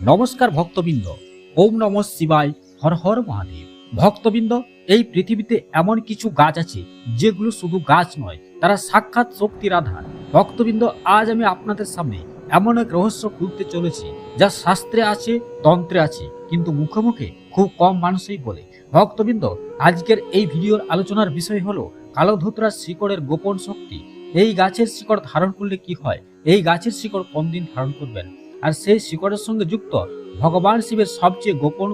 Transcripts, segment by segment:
নমস্কার ভক্তবৃন্দ। ওম নম শিবায়। হর হর মহাদেব। ভক্তবৃন্দ, এই পৃথিবীতে এমন কিছু গাছ আছে, যেগুলো শুধু গাছ নয়, তারা সাক্ষাৎ শক্তির আধার। ভক্তবৃন্দ, আজ আমি আপনাদের সামনে এমন এক রহস্য খুলতে চলেছি, যা শাস্ত্রে আছে, তন্ত্রে আছে, কিন্তু মুখে মুখে খুব কম মানুষই বলে। ভক্তবৃন্দ, আজকের এই ভিডিওর আলোচনার বিষয় হলো কালো ধুতরার শিকড়ের গোপন শক্তি। এই গাছের শিকড় ধারণ করলে কি হয়? এই গাছের শিকড় কোন দিন ধারণ করবেন? আর সেই শিকড়ের সঙ্গে যুক্ত ভগবান শিবের সবচেয়ে গোপন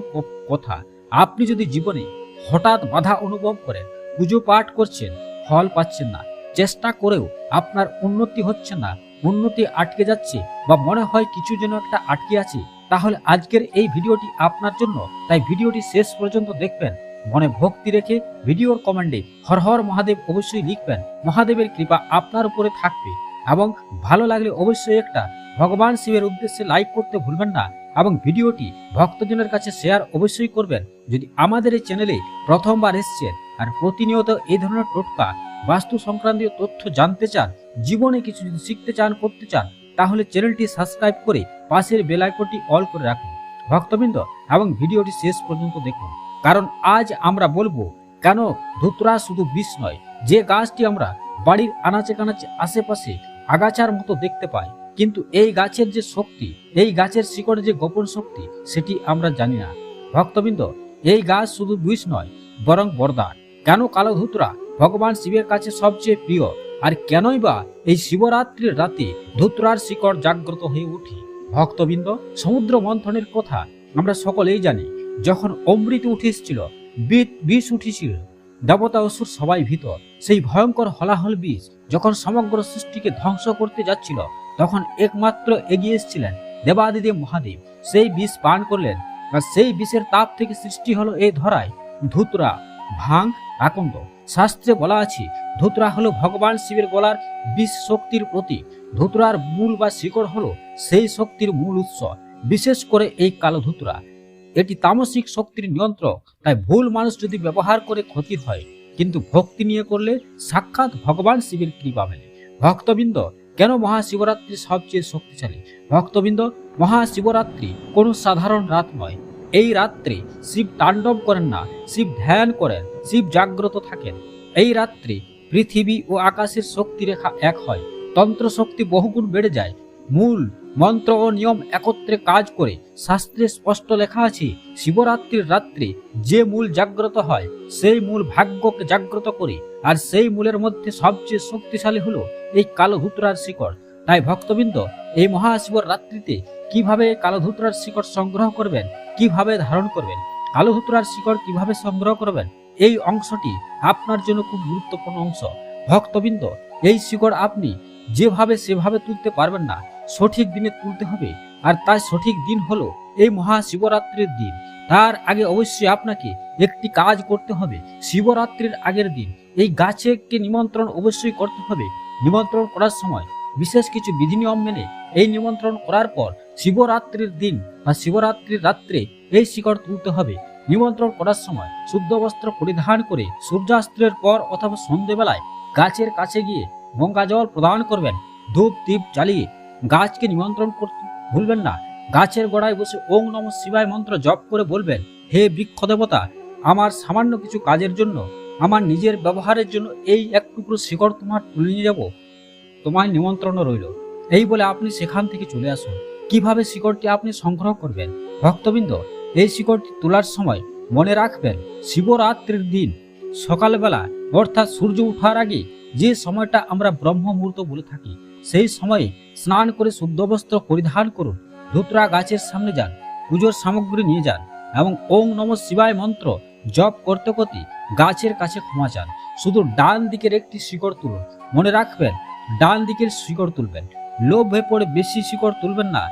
কথা। আপনি যদি জীবনে হঠাৎ বাধা অনুভব করেন, পুজো পাঠ করছেন, ফল পাচ্ছেন না, চেষ্টা করেও আপনার উন্নতি হচ্ছে না, উন্নতি আটকে যাচ্ছে বা মনে হয় কিছু যেন একটা আটকে আছে, তাহলে আজকের এই ভিডিওটি আপনার জন্য। তাই ভিডিওটি শেষ পর্যন্ত দেখবেন। মনে ভক্তি রেখে ভিডিওর কমেন্টে হর হর মহাদেব অবশ্যই লিখবেন। মহাদেবের কৃপা আপনার উপরে থাকবে এবং ভালো লাগলে অবশ্যই একটা ভগবান শিবের উদ্দেশ্যে লাইক করতে ভুলবেন না এবং ভিডিওটি ভক্তজনের কাছে শেয়ার অবশ্যই করবেন। যদি আমাদের এই চ্যানেলে প্রথমবার এসছেন আর প্রতিনিয়ত এই ধরনের টোটকা, বাস্তু সংক্রান্তীয় তথ্য জানতে চান, জীবনে কিছু যদি শিখতে চান, করতে চান, তাহলে চ্যানেলটি সাবস্ক্রাইব করে পাশের বেল আইকনটি অল করে রাখুন। ভক্তবৃন্দ, এবং ভিডিওটি শেষ পর্যন্ত দেখুন। কারণ আজ আমরা বলব, কেন ধুতরা শুধু বিষ নয়, যে গাছটি আমরা বাড়ির আনাচে কানাচে আশেপাশে আগাছার মতো দেখতে পাই কিন্তু এই গাছের যে শক্তি, এই গাছের শিকড়ে যে গোপন শক্তি, সেটি আমরা জানি না। ভক্তবৃন্দ, এই গাছ শুধু বিষ নয়, বরং বরদান। কেন কালো ধুতরা ভগবান শিবের কাছে সবচেয়ে প্রিয়? আর কেনই বা এই শিবরাত্রির রাতে ধুতরার শিকড় জাগ্রত হয়ে উঠে? ভক্তবৃন্দ, সমুদ্র মন্থনের কথা আমরা সকলেই জানি। যখন অমৃত উঠে এসেছিল বিষ উঠেছিল দেবতা অসুর সবাই ভীত। সেই ভয়ঙ্কর হলাহল বিষ যখন সমগ্র সৃষ্টিকে ধ্বংস করতে যাচ্ছিল তখন একমাত্র এগিয়ে এসেছিলেন দেবাদিদেব মহাদেব। সেই বিষ পান করলেন আর সেই বিষের তাপ থেকে সৃষ্টি হলো এই ধরায়। ধুতরা, ভাং আকন্দ শাস্ত্রে বলা আছে, ধুতরা হলো ভগবান শিবের গলার বিষ শক্তির প্রতীক। ধুতরার মূল বা শিকড় হলো সেই শক্তির মূল উৎস। বিশেষ করে এই কালো ধুতরা। এটি তামসিক শক্তির নিয়ন্ত্রক, তাই ভুল মানুষ যদি ব্যবহার করে ক্ষতি হয়, কিন্তু ভক্তি নিয়ে করলে সাক্ষাৎ ভগবান শিবের কৃপা মেলে। ভক্তবৃন্দ কেন মহাশিবরাত্রি সবচেয়ে শক্তিশালী? ভক্তবৃন্দ, মহাশিবরাত্রি কোনো সাধারণ রাত নয়। এই রাত্রে শিব তাণ্ডব করেন না, শিব ধ্যান করেন, শিব জাগ্রত থাকেন। এই রাত্রে পৃথিবী ও আকাশের শক্তি রেখা এক হয় তন্ত্র শক্তি বহুগুণ বেড়ে যায়। মূল, মন্ত্র ও নিয়ম একত্রে কাজ করে শাস্ত্রে স্পষ্ট লেখা আছে, শিবরাত্রির রাত্রে যে মূল জাগ্রত হয়, সেই মূল ভাগ্যকে জাগ্রত করে। আর সেই মূলের মধ্যে সবচেয়ে শক্তিশালী হলো এই কালো ধুতরার শিকড়? তাই ভক্তবৃন্দ, এই মহাশিবর রাত্রিতে কীভাবে কালো ধুতরার শিকড় সংগ্রহ করবেন? কীভাবে ধারণ করবেন? কালো ধুতরার শিকড় কীভাবে সংগ্রহ করবেন? এই অংশটি আপনার জন্য খুব গুরুত্বপূর্ণ অংশ। ভক্তবৃন্দ, এই শিকড় আপনি যেভাবে সেভাবে তুলতে পারবেন না, সঠিক দিনে তুলতে হবে। আর তার সঠিক দিন হলো এই মহাশিবরাত্রির দিন। তার আগে অবশ্যই আপনাকে একটি কাজ করতে হবে। শিবরাত্রির আগের দিন এই গাছকে নিমন্ত্রণ অবশ্যই করতে হবে। নিমন্ত্রণ করার সময় বিশেষ কিছু বিধি নিয়ম মেনে এই নিমন্ত্রণ করার পর শিবরাত্রির দিন বা শিবরাত্রির রাত্রে এই শিকড় তুলতে হবে। নিমন্ত্রণ করার সময় শুদ্ধ বস্ত্র পরিধান করে সূর্যাস্ত্রের পর অথবা সন্ধেবেলায় গাছের কাছে গিয়ে গঙ্গা জল প্রদান করবেন। ধূপ, দীপ জ্বালিয়ে গাছকে নিমন্ত্রণ করতে ভুলবেন না। গাছের গোড়ায় বসে ওং নম শিবায় মন্ত্র জপ করে বলবেন, হে বৃক্ষ দেবতা আমার সামান্য কিছু কাজের জন্য আমার নিজের ব্যবহারের জন্য এই এক টুকরো শিকড় তোমার তুলে নিয়ে যাব? তোমার নিমন্ত্রণ রইল। এই বলে আপনি সেখান থেকে চলে আসুন। কীভাবে শিকড়টি আপনি সংগ্রহ করবেন? ভক্তবৃন্দ, এই শিকড়টি তোলার সময় মনে রাখবেন, শিবরাত্রির দিন, সকালবেলা, অর্থাৎ সূর্য ওঠার আগে যে সময়টা আমরা ব্রহ্ম মুহূর্ত বলে থাকি, সেই সময়ে স্নান করে শুদ্ধ বস্ত্র পরিধান করুন, ধুতরা গাছের সামনে যান, পুজোর সামগ্রী নিয়ে যান, এবং ওং নম শিবায় মন্ত্র জপ করতে করতে গাছের কাছে ক্ষমা চান। শুধু ডান দিকের একটি শিকড় তুলুন। মনে রাখবেন, ডান দিকের শিকড় তুলবেন। লোভ হয়ে পড়ে বেশি শিকড় তুলবেন না,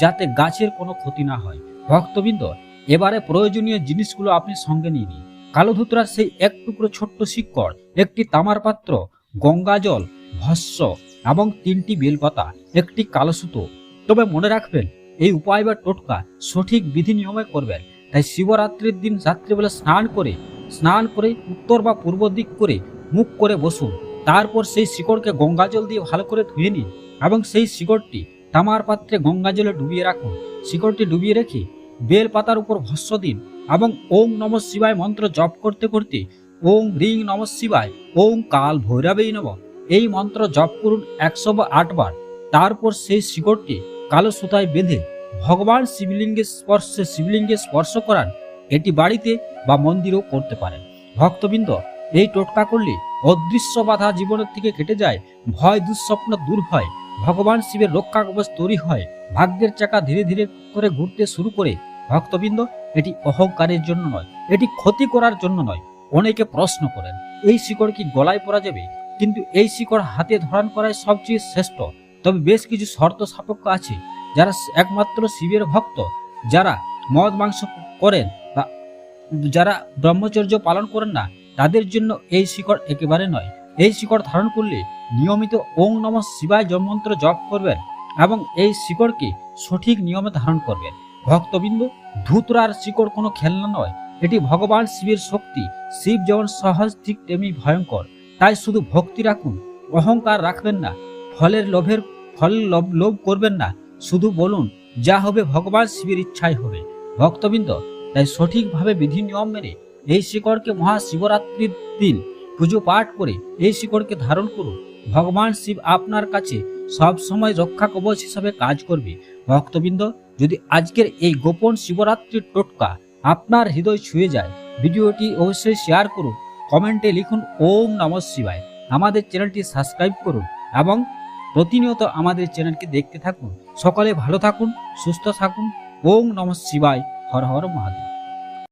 যাতে গাছের কোনো ক্ষতি না হয়। ভক্তবৃন্দ, এবারে প্রয়োজনীয় জিনিসগুলো আপনি সঙ্গে নিয়ে নিন। কালো ধুতরার সেই এক টুকরো ছোট্ট শিকড়, একটি তামার পাত্র, গঙ্গা জল, ভস্য এবং তিনটি বেলপাতা, একটি কালো সুতো। তবে মনে রাখবেন, এই উপায় বা টোটকা সঠিক বিধি নিয়মে করবেন। তাই শিবরাত্রির দিন রাত্রিবেলা স্নান করে স্নান করে উত্তর বা পূর্ব দিক করে মুখ করে বসুন। তারপর সেই শিকড়কে গঙ্গা জল দিয়ে ভালো করে ধুয়ে নিন এবং সেই শিকড়টি তামার পাত্রে গঙ্গা জলে ডুবিয়ে রাখুন। শিকড়টি ডুবিয়ে রেখে বেল পাতার উপর ভস্য দিন এবং ওং নম শিবায় মন্ত্র জপ করতে করতে ওং রিং নম শিবায় ওং কাল ভৈরবেই নম এই মন্ত্র জপ করুন একশো বা আটবার। তারপর সেই শিকড়টি কালো সুতায় বেঁধে ভগবান শিবলিঙ্গের স্পর্শে শিবলিঙ্গে স্পর্শ করান এটি বাড়িতে বা মন্দিরেও করতে পারেন। ভক্তবৃন্দ, এই টোটকা করলে অদৃশ্য বাধা জীবনের থেকে কেটে যায়, ভয় দুঃস্বপ্ন দূর হয়, ভগবান শিবের রক্ষা কবচ তৈরি হয়, ভাগ্যের চাকা ধীরে ধীরে করে ঘুরতে শুরু করে। ভক্তবৃন্দ, এটি অহংকারের জন্য নয়, এটি ক্ষতি করার জন্য নয়, অনেকে প্রশ্ন করেন, এই শিকড় কি গলায় পরা যাবে? কিন্তু এই শিকড় হাতে ধরান করাই সবচেয়ে শ্রেষ্ঠ, তবে বেশ কিছু শর্ত সাপেক্ষ আছে। যারা একমাত্র শিবের ভক্ত, যারা মদ মাংস করেন বা যারা ব্রহ্মচর্য পালন করেন না, তাদের জন্য এই শিকড় একেবারে নয়। এই শিকড় ধারণ করলে নিয়মিত ওং নম শিবায় জন্মন্ত্র জপ করবেন এবং এই শিকড়কে সঠিক নিয়মে ধারণ করবেন। ভক্তবিন্দু, ধুতরার শিকড় কোনো খেলনা নয়। এটি ভগবান শিবের শক্তি। শিব যেমন সহজ, ঠিক তেমনি ভয়ঙ্কর। তাই শুধু ভক্তি রাখুন, অহংকার রাখবেন না। ফলের লোভের, ফল লোভ করবেন না। শুধু বলুন, যা হবে ভগবান শিবের ইচ্ছাই হবে। ভক্তবৃন্দ, তাই সঠিকভাবে বিধি নিয়ম মেনে এই শিকড়কে মহাশিবরাত্রির দিন পুজো পাঠ করে এই শিকড়কে ধারণ করুন। ভগবান শিব আপনার কাছে সব সময় রক্ষা কবচ হিসাবে কাজ করবে। ভক্তবৃন্দ, যদি আজকের এই গোপন শিবরাত্রির টোটকা আপনার হৃদয় ছুঁয়ে যায়, ভিডিওটি অবশ্যই শেয়ার করুন। কমেন্টে লিখুন, ওম নম শিবায়। আমাদের চ্যানেলটি সাবস্ক্রাইব করুন এবং প্রতিনিয়ত আমাদের চ্যানেলকে দেখতে থাকুন। সকলে ভালো থাকুন, সুস্থ থাকুন। ওম নম শিবায়। হর হর মহাদেব।